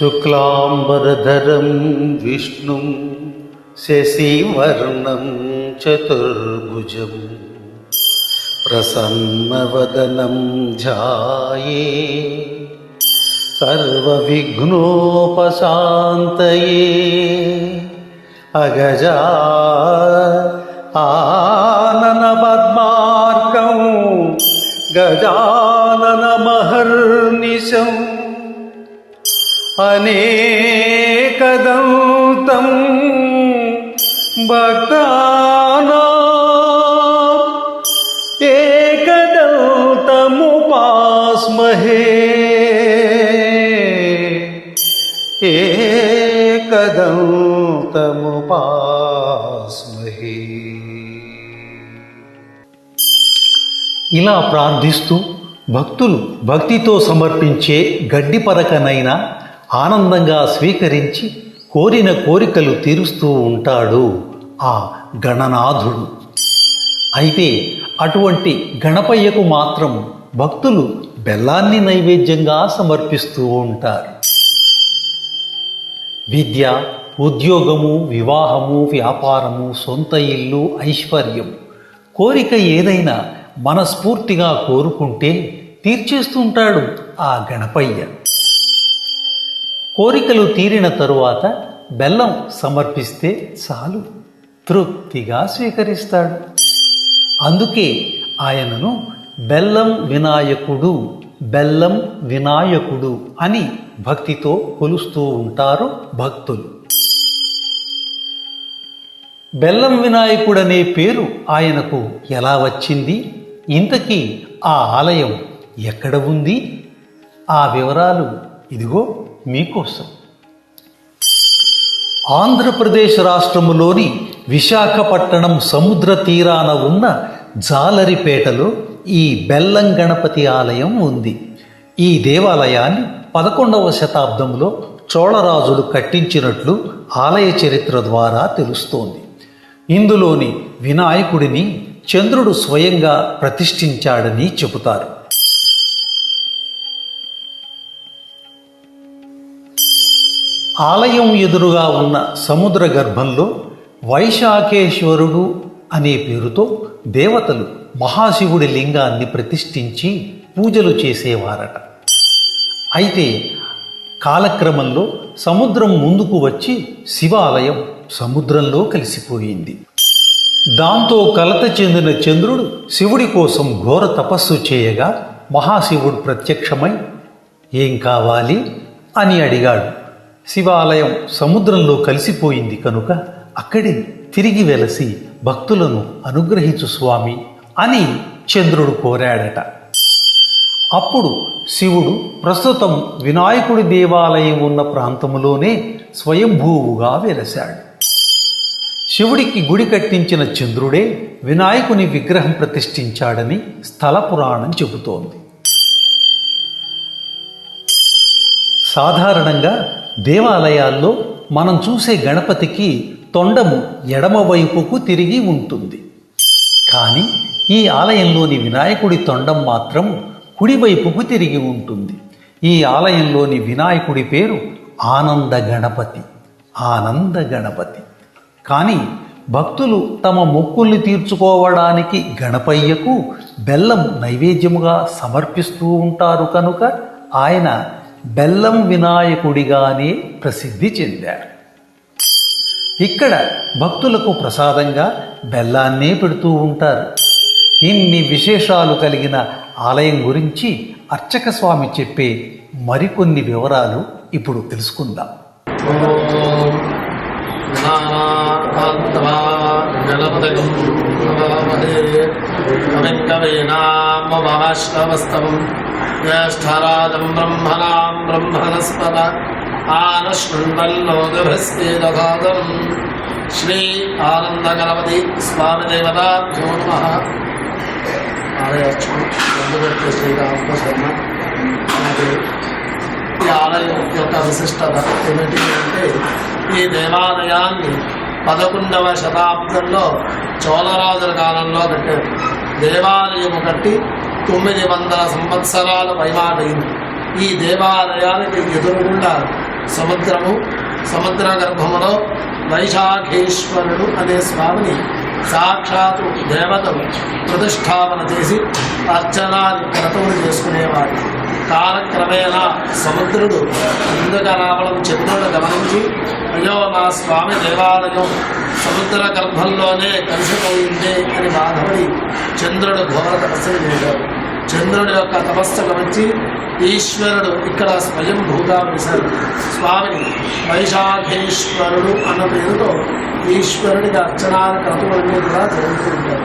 శుక్లాంబరధరం విష్ణుం శశివర్ణం చతుర్భుజం ప్రసన్నవదనం ధ్యాయే. సర్వవిఘ్నోపశాంతయే. అగజా ఆనన పద్మార్కం గజాననమహర్నిశం అనేకదంతం భక్తానా ఏకదంతముపాస్మహే ఇలా ప్రార్థిస్తూ భక్తులు భక్తితో సమర్పించే గడ్డి పరకనైనా ఆనందంగా స్వీకరించి కోరిన కోరికలు తీరుస్తూ ఉంటాడు ఆ గణనాథుడు. అయితే అటువంటి గణపయ్యకు మాత్రం భక్తులు బెల్లాన్ని నైవేద్యంగా సమర్పిస్తూ ఉంటారు. విద్య ఉద్యోగము వివాహము వ్యాపారము సొంత ఇల్లు ఐశ్వర్యం కోరిక ఏదైనా మనస్ఫూర్తిగా కోరుకుంటే తీర్చేస్తుంటాడు ఆ గణపయ్య. కోరికలు తీరిన తరువాత బెల్లం సమర్పిస్తే చాలు తృప్తిగా స్వీకరిస్తాడు. అందుకే ఆయనను బెల్లం వినాయకుడు బెల్లం వినాయకుడు అని భక్తితో కొలుస్తూ ఉంటారు భక్తులు. బెల్లం వినాయకుడనే పేరు ఆయనకు ఎలా వచ్చింది? ఇంతకీ ఆ ఆలయం ఎక్కడ ఉంది? ఆ వివరాలు ఇదిగో మీకోసం. ఆంధ్రప్రదేశ్ రాష్ట్రములోని విశాఖపట్టణం సముద్ర తీరాన ఉన్న జాలరిపేటలో ఈ బెల్లం గణపతి ఆలయం ఉంది. ఈ దేవాలయాన్ని పదకొండవ శతాబ్దంలో చోళరాజులు కట్టించినట్లు ఆలయ చరిత్ర ద్వారా తెలుస్తోంది. ఇందులోని వినాయకుడిని చంద్రుడు స్వయంగా ప్రతిష్ఠించాడని చెబుతారు. ఆలయం ఎదురుగా ఉన్న సముద్ర గర్భంలో వైశాఖేశ్వరుడు అనే పేరుతో దేవతలు మహాశివుడి లింగాన్ని ప్రతిష్ఠించి పూజలు చేసేవారట. అయితే కాలక్రమంలో సముద్రం ముందుకు వచ్చి శివాలయం సముద్రంలో కలిసిపోయింది. దాంతో కలత చెందిన చంద్రుడు శివుడి కోసం ఘోర తపస్సు చేయగా మహాశివుడు ప్రత్యక్షమై ఏం కావాలి? అని అడిగాడు. శివాలయం సముద్రంలో కలిసిపోయింది కనుక అక్కడే తిరిగి వెలసి భక్తులను అనుగ్రహించు స్వామి అని చంద్రుడు కోరాడట. అప్పుడు శివుడు ప్రస్తుతం వినాయకుడి దేవాలయం ఉన్న ప్రాంతములోనే స్వయంభూవుగా వెలశాడు. శివుడికి గుడి కట్టించిన చంద్రుడే వినాయకుని విగ్రహం ప్రతిష్ఠించాడని స్థల పురాణం చెబుతోంది. సాధారణంగా దేవాలయాల్లో మనం చూసే గణపతికి తొండము ఎడమవైపుకు తిరిగి ఉంటుంది. కానీ ఈ ఆలయంలోని వినాయకుడి తొండం మాత్రం కుడివైపుకు తిరిగి ఉంటుంది. ఈ ఆలయంలోని వినాయకుడి పేరు ఆనంద గణపతి ఆనంద గణపతి. కానీ భక్తులు తమ మొక్కుల్ని తీర్చుకోవడానికి గణపయ్యకు బెల్లం నైవేద్యముగా సమర్పిస్తూ ఉంటారు కనుక ఆయన బెల్లం వినాయకుడిగానే ప్రసిద్ధి చెందారు. ఇక్కడ భక్తులకు ప్రసాదంగా బెల్లాన్నే పెడుతూ ఉంటారు. ఇన్ని విశేషాలు కలిగిన ఆలయం గురించి అర్చక స్వామి చెప్పే మరికొన్ని వివరాలు ఇప్పుడు తెలుసుకుందాం. కవికవీనామవశ్రవస్తవం జ్యేష్టరాజం బ్రహ్మణా బ్రహ్మణస్పద ఆనష్ణోస్తాగం శ్రీ ఆనందగణపతి స్వామిదేవతాభ్యో నమ ఆలయక్ష్మి శ్రీరామ శర్మ ఈ ఆలయం యొక్క విశిష్టత ఏమిటి అంటే ఈ దేవాలయాన్ని పదకొండవ శతాబ్దంలో చోళరాజుల కాలంలో కట్టారు. దేవాలయము కట్టి తొమ్మిది వందల సంవత్సరాల పైమాటైంది ఈ దేవాలయానికి ఎదురుగుండా సముద్రము సముద్ర గర్భములో వైశాఖేశ్వరుడు అనే స్వామిని సాక్షాత్తు దేవతలు ప్రతిష్టాపన చేసి అర్చనాది క్రతువులు చేసుకునేవారు. కాలక్రమేణా సముద్రుడు ముందుగా రావడం చంద్రుడు గమనించి అయ్యో నా స్వామి దేవాలయం సముద్ర గర్భంలోనే కలిసిపోయింది అని బాధపడి చంద్రుడు ఘోర తపస్సు చేశాడు. చంద్రుడి యొక్క తపస్సు గమనించి ఈశ్వరుడు ఇక్కడ స్వయంభూగా వేశారు స్వామిని వైశాఖేశ్వరుడు అన్న పేరుతో ఈశ్వరుడికి అర్చనాల క్రతువులన్నీ కూడా జరుగుతూ ఉంటాయి.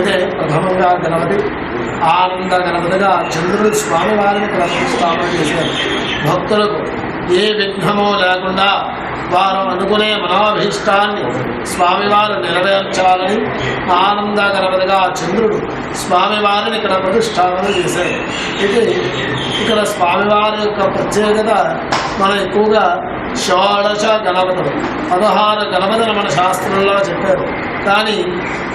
ఇదే ప్రథమంగా గణపతి ఆనంద గణపతిగా చంద్రుడు స్వామివారిని ప్రతిష్టాపన చేశారు. భక్తులకు ఏ విఘ్నమో లేకుండా వారు అనుకునే మనోభీష్టాన్ని స్వామివారు నెరవేర్చాలని ఆనంద చంద్రుడు స్వామివారిని ఇక్కడ ప్రతిష్టాపన చేశారు ఇది ఇక్కడ స్వామివారి యొక్క ప్రత్యేకత మనం ఎక్కువగా షోడశ గణపతులు పదహారు గణపతులు మన శాస్త్రంలో చెప్పారు. కానీ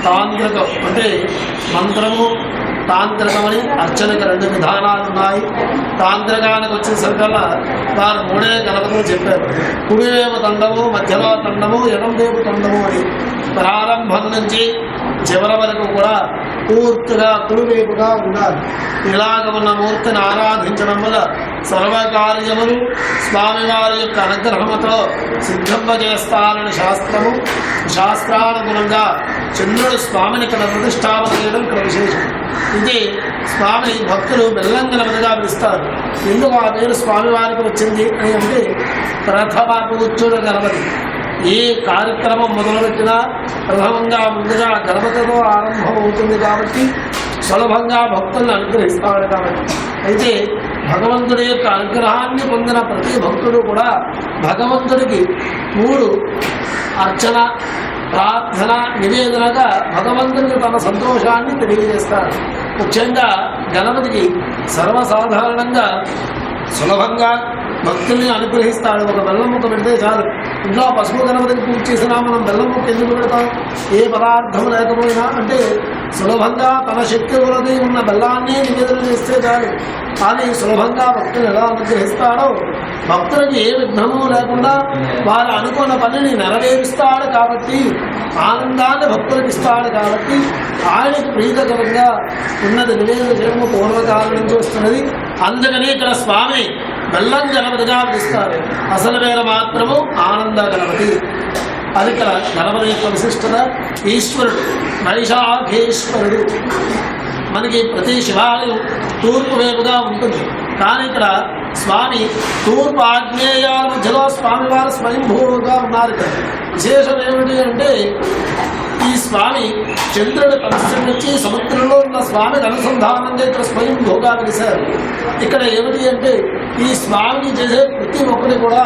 తాంత్రికం అంటే మంత్రము తాంత్రికమని అర్చనకి రెండు విధానాలు ఉన్నాయి తాంత్రికానికి వచ్చేసరికల్లా వారు మూడే గణపతులు చెప్పారు. కుడివేపు తండము మధ్యలో తండము ఎడంవేపు తండము అని. ప్రారంభం నుంచి చివరి వరకు కూడా పూర్తిగా కుడివైపుగా ఉండాలి. ఇలాగ ఉన్న మూర్తిని ఆరాధించడం వల్ల సర్వకార్యములు స్వామివారి యొక్క అనుగ్రహముతో సిద్ధింపజేస్తారని శాస్త్రము శాస్త్రానుగుణంగా చంద్రుడు స్వామిని ఇక్కడ ప్రతిష్టాపన చేయడం ఇక్కడ విశేషం. ఇది స్వామి భక్తులు బెల్లంగనమదిగా పిలుస్తారు. ఎందుకు ఆ పేరు స్వామివారికి వచ్చింది అని అంటే ప్రథమ కూర్చుడు గణపతి. ఏ కార్యక్రమం మొదలుపెట్టినా ప్రథమంగా ముందుగా గణపతితో ఆరంభం అవుతుంది కాబట్టి సులభంగా భక్తులను అనుగ్రహిస్తాడు కాబట్టి. అయితే భగవంతుడి యొక్క అనుగ్రహాన్ని పొందిన ప్రతి భక్తుడు కూడా భగవంతుడికి మూడు అర్చన ప్రార్థన నివేదనగా భగవంతునికి తమ సంతోషాన్ని తెలియజేస్తారు. ముఖ్యంగా గణపతికి సర్వసాధారణంగా సులభంగా భక్తుల్ని అనుగ్రహిస్తాడు. ఒక బెల్లం ముక్క పెడితే చాలు. ఇంట్లో పసుపు గణపతికి పూజ చేసినా మనం బెల్లం ముక్క ఎందుకు పెడతాం? ఏ పదార్థం లేకపోయినా అంటే సులభంగా తన శక్తి కొలది ఉన్న బెల్లాన్ని నివేదన చేస్తే చాలు. కానీ సులభంగా భక్తులు ఎలా అనుగ్రహిస్తాడో? భక్తులకి ఏ విఘ్నము లేకుండా వారు అనుకున్న పనిని నెరవేరుస్తాడు కాబట్టి ఆనందాన్ని భక్తులకు ఇస్తాడు కాబట్టి ఆయనకు ప్రీతకరంగా ఉన్నది నివేదన చేయడం పూర్వకాలం నుంచి వస్తున్నది. అందుకని ఇక్కడ స్వామి బెల్లం గణపతిగా పిలుస్తారు. అసలు వేల మాత్రము ఆనంద గణపతి. అది ఇక్కడ గణపతి యొక్క విశిష్టత ఈశ్వరుడు వైశాఖేశ్వరుడు మనకి ప్రతి శివాలయం తూర్పు వైపుగా ఉంటుంది. కానీ ఇక్కడ స్వామి తూర్పు ఆగ్నేయాల మధ్యలో స్వామివారు స్వయంభూగా ఉన్నారు ఇక్కడ. విశేషం ఏమిటి అంటే ఈ స్వామి చంద్రుడు పరిశ్రమించి సముద్రంలో ఉన్న స్వామిని అనుసంధానంగా ఇక్కడ భోగాలు చేశారు ఇక్కడ ఏమిటి అంటే ఈ స్వామికి చేసే ప్రతి ఒక్కటి కూడా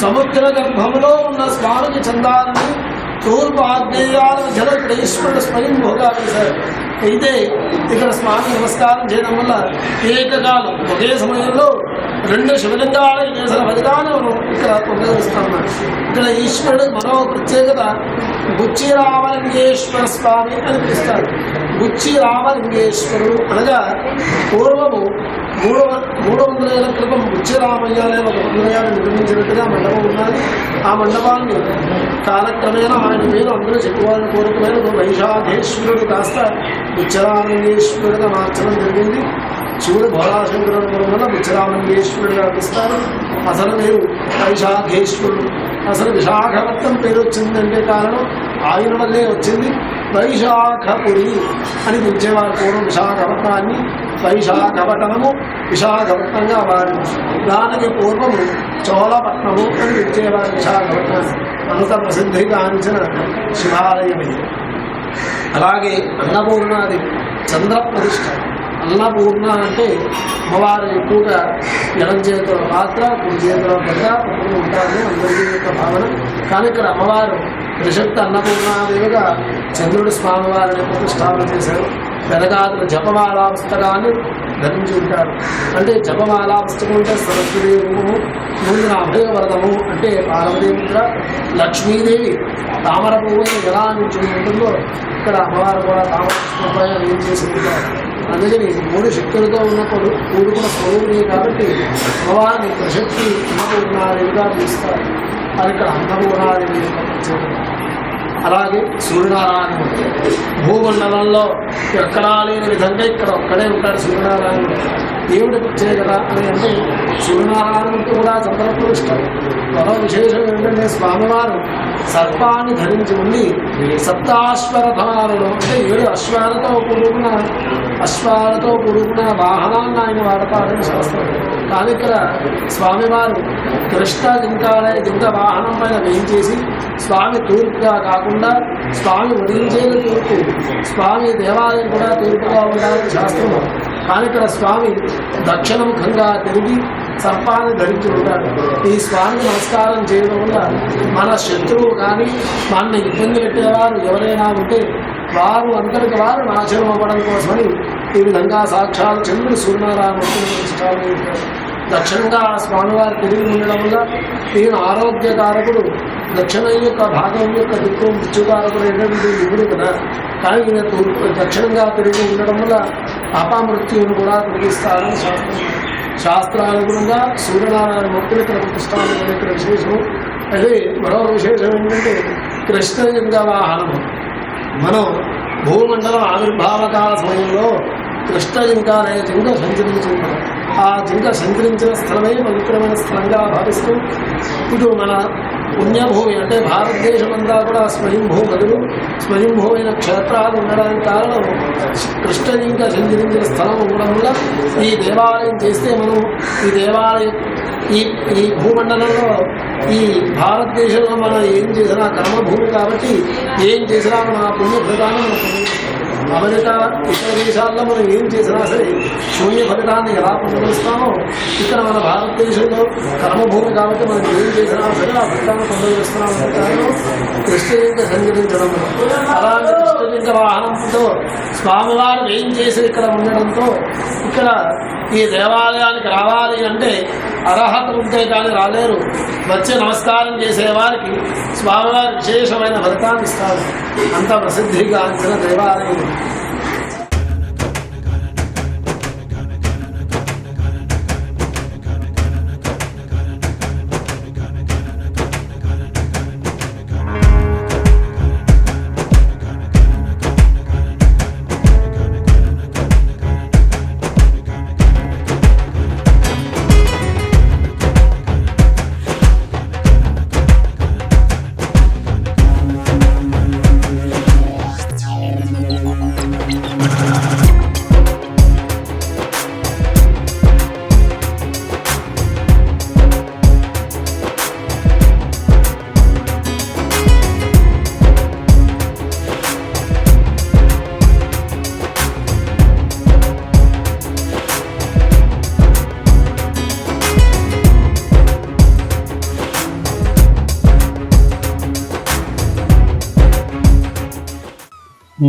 సముద్ర గర్భంలో ఉన్న స్వామికి చందాలని తూర్పు ఆగ్నేయాలను జల ఇక్కడ ఈశ్వరుడు స్వయంభూగా చేశారు అయితే ఇక్కడ స్వామి నమస్కారం చేయడం వల్ల ఏకకాలం ఒకే సమయంలో రెండు శివలింగాలకు చేసిన ఫలితాన్ని మనం ఇక్కడ పొందగలుగుతున్నాం ఇక్కడ ఈశ్వరుడు మరో ప్రత్యేకత బుచ్చి రామలింగేశ్వర స్వామి అని పిలుస్తారు బుచ్చి రామలింగేశ్వరుడు అనగా పూర్వము మూడు మూడు వందల ఏళ్ళ క్రితం బుచ్చి రామయ్య అనే ఒక మందిరాన్ని నిర్మించినట్టుగా మండపం ఉన్నది. ఆ మండపాన్ని కాలక్రమేణా ఆయన మీద అందరూ చెప్పుకోవాలని కోరుకున్నారు వైశాఖేశ్వరుడు కాస్త బుచ్చరామలింగేశ్వరుడుగా మార్చడం జరిగింది. శివుడు భోళాశంకరుడు వల్ల బుచ్చరామలింగేశ్వరుడుగా పిలుస్తారు అసలు మీరు వైశాఖేశ్వరుడు అసలు విశాఖరత్నం పేరు వచ్చిందంటే కారణం ఆయన వల్లే వచ్చింది వైశాఖపురి అని పిలిచేవారు పూర్వం విశాఖపట్నాన్ని. వైశాఖపట్టణము విశాఖపట్నంగా వారు దానికి పూర్వము చోళపట్నము అని పిలిచేవారు విశాఖపట్నాన్ని అంత ప్రసిద్ధిగాంచిన శివాలయం ఇది అలాగే అన్నపూర్ణాది చంద్ర ప్రతిష్ట అన్నపూర్ణ అంటే అమ్మవారు ఎక్కువగా ఎడం చేతుల పాత్ర కుడి చేతుల పెద్ద పక్కన ఉంటారని అందరికీ యొక్క భావన. కానీ ఇక్కడ అమ్మవారు త్రిశక్తి అన్నపూర్ణాదేవిగా చంద్రుడి స్వామివారిని ప్రతిష్టాపన చేశారు. వెనకాతల జపమాలా పుస్తకాన్ని ధరించి ఉంటారు. అంటే జపమాలా పుస్తకం అంటే సరస్వదేవము రూపము ముందున అభయవరదము అంటే పార్వతీపుత్ర లక్ష్మీదేవి తామర పువ్వుని ఎలా నుంచి ఉంటుందో ఇక్కడ అమ్మవారు కూడా తామర పుష్పంపై ఏం చేసి ఉంటారు. అందుకని మూడు శక్తులతో ఉన్నప్పుడు కొడు కూడుకున్న స్వరూపిణి కాబట్టి భగవాన్ని ప్రశక్తి అన్నపూర్ణాదేవిగా పిలుస్తారు అది ఇక్కడ అన్నపూర్ణాదేవి అలాగే సూర్యనారాయణుడు. భూమండలంలో ఎక్కడా లేని విధంగా ఇక్కడ ఒక్కడే ఉంటాడు సూర్యనారాయణుడు. ఏమిటి ప్రత్యేకత అని అంటే సూర్యనారాయణుడికి కూడా చంద్రపురుష్టం మరో విశేషం ఏంటంటే స్వామివారు. సర్పాన్ని ధరించి ఉండి సప్తాశ్వరథాలను అంటే ఏడు అశ్వాలతో కూడుకున్న అశ్వాలతో కూడుకున్న వాహనాన్ని ఆయన వాడతారని శాస్త్రం. కానీ ఇక్కడ స్వామివారు కృష్ణ జింకాలే జింక వాహనం పైన వేయించేసి స్వామి తూర్పుగా కాకుండా స్వామి వదిలించేది తూర్పు స్వామి దేవాలయం కూడా తూర్పుగా ఉండాలని శాస్త్రము కానీ ఇక్కడ స్వామి దక్షిణముఖంగా తిరిగి సర్పాన్ని ధరించి ఉంటాడు ఈ స్వామికి నమస్కారం చేయడం వల్ల మన శత్రువు కానీ మనల్ని ఇబ్బంది పెట్టేవారు ఎవరైనా ఉంటే వారు అందరికి వారు నాశనం అవ్వడం కోసమని ఈ విధంగా సాక్షాత్ చంద్రుడు సూర్యనారాయణ దక్షిణంగా ఆ స్వామివారు తిరిగి ఉండడం వల్ల ఈయన ఆరోగ్యకారకుడు దక్షిణం యొక్క భాగం యొక్క దిక్కు మృత్యుకారకుడు ఏంటంటే ఇప్పుడు కదా. కానీ ఈయన దక్షిణంగా తిరిగి ఉండడం వల్ల అపమృత్యువును కూడా తొలగిస్తారని శాస్త్రం శాస్త్రానుగుణంగా సూర్యనారాయణ మూర్తిని ఇక్కడ ప్రతిష్టానం ఇక్కడ విశేషము. అదే మరో విశేషం ఏంటంటే కృష్ణలింగ వాహనము మనం భూమండలం ఆవిర్భావకాల సమయంలో కృష్ణ అనే జింక సంచరించుకుంటాం. ఆ జింక సంచరించిన స్థలమే పవిత్రమైన స్థలంగా భావిస్తూ ఇటు మన పుణ్యభూమి అంటే భారతదేశమంతా కూడా స్వయంభూ బదులు స్వయంభూ అయిన క్షేత్రాలు ఉండడానికి కారణం కృష్ణజింక సంచరించిన స్థలం ఉండడం వల్ల ఈ దేవాలయం చేస్తే మనం ఈ దేవాలయం ఈ ఈ భూమండలంలో ఈ భారతదేశంలో మనం ఏం చేసినా కర్మభూమి కాబట్టి ఏం చేసినా మన పుణ్యప్రదానం ఫలితాన్ని అమెరికా ఇతర దేశాల్లో మనం ఏం చేసినా సరే శూన్య ఫలితాన్ని ఎలా పొందగలుస్తామో ఇక్కడ మన భారతదేశంలో కర్మభూమి కాబట్టి మనం ఏం చేసినా సరే ఆ ఫలితాన్ని పొందగలుస్తున్నాం కారణం కృష్ణలింగ సంచరించడం అలాంటి కృష్ణలింగ వాహనంతో స్వామివారు ఏం చేసి ఇక్కడ ఉండడంతో ఇక్కడ ఈ దేవాలయానికి రావాలి అంటే అర్హత ఉంటే కానీ రాలేరు. వచ్చి నమస్కారం చేసేవారికి స్వామివారి విశేషమైన ఫలితాన్ని ఇస్తారు అంత ప్రసిద్ధిగాంచిన దేవాలయం.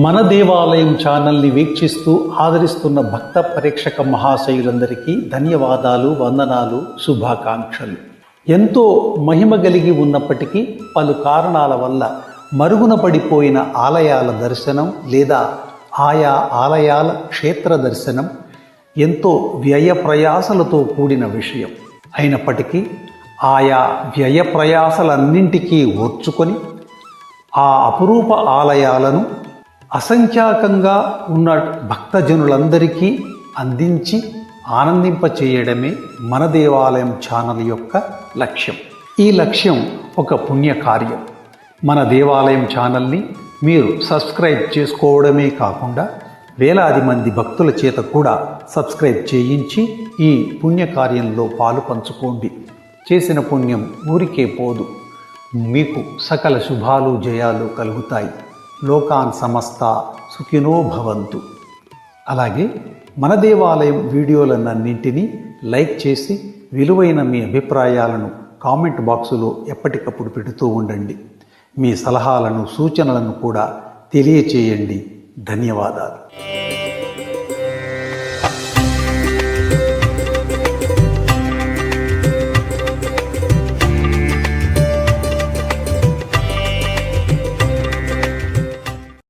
మన దేవాలయం ఛానల్ని వీక్షిస్తూ ఆదరిస్తున్న భక్త పరీక్షక మహాశయులందరికీ ధన్యవాదాలు వందనాలు శుభాకాంక్షలు. ఎంతో మహిమ కలిగి ఉన్నప్పటికీ పలు కారణాల వల్ల మరుగున పడిపోయిన ఆలయాల దర్శనం లేదా ఆయా ఆలయాల క్షేత్ర దర్శనం ఎంతో వ్యయ ప్రయాసలతో కూడిన విషయం. అయినప్పటికీ ఆయా వ్యయ ప్రయాసలన్నింటికీ ఓర్చుకొని ఆ అపురూప ఆలయాలను అసంఖ్యాకంగా ఉన్న భక్తజనులందరికీ అందించి ఆనందింపచేయడమే మన దేవాలయం ఛానల్ యొక్క లక్ష్యం. ఈ లక్ష్యం ఒక పుణ్యకార్యం. మన దేవాలయం ఛానల్ని మీరు సబ్స్క్రైబ్ చేసుకోవడమే కాకుండా వేలాది మంది భక్తుల చేత కూడా సబ్స్క్రైబ్ చేయించి ఈ పుణ్యకార్యంలో పాలు పంచుకోండి. చేసిన పుణ్యం ఊరికే పోదు. మీకు సకల శుభాలు జయాలు కలుగుతాయి. లోకాన్ సమస్త సుఖినో భవంతు. అలాగే మన దేవాలయం వీడియోలన్నింటినీ లైక్ చేసి విలువైన మీ అభిప్రాయాలను కామెంట్ బాక్సులో ఎప్పటికప్పుడు పెడుతూ ఉండండి. మీ సలహాలను సూచనలను కూడా తెలియచేయండి. ధన్యవాదాలు.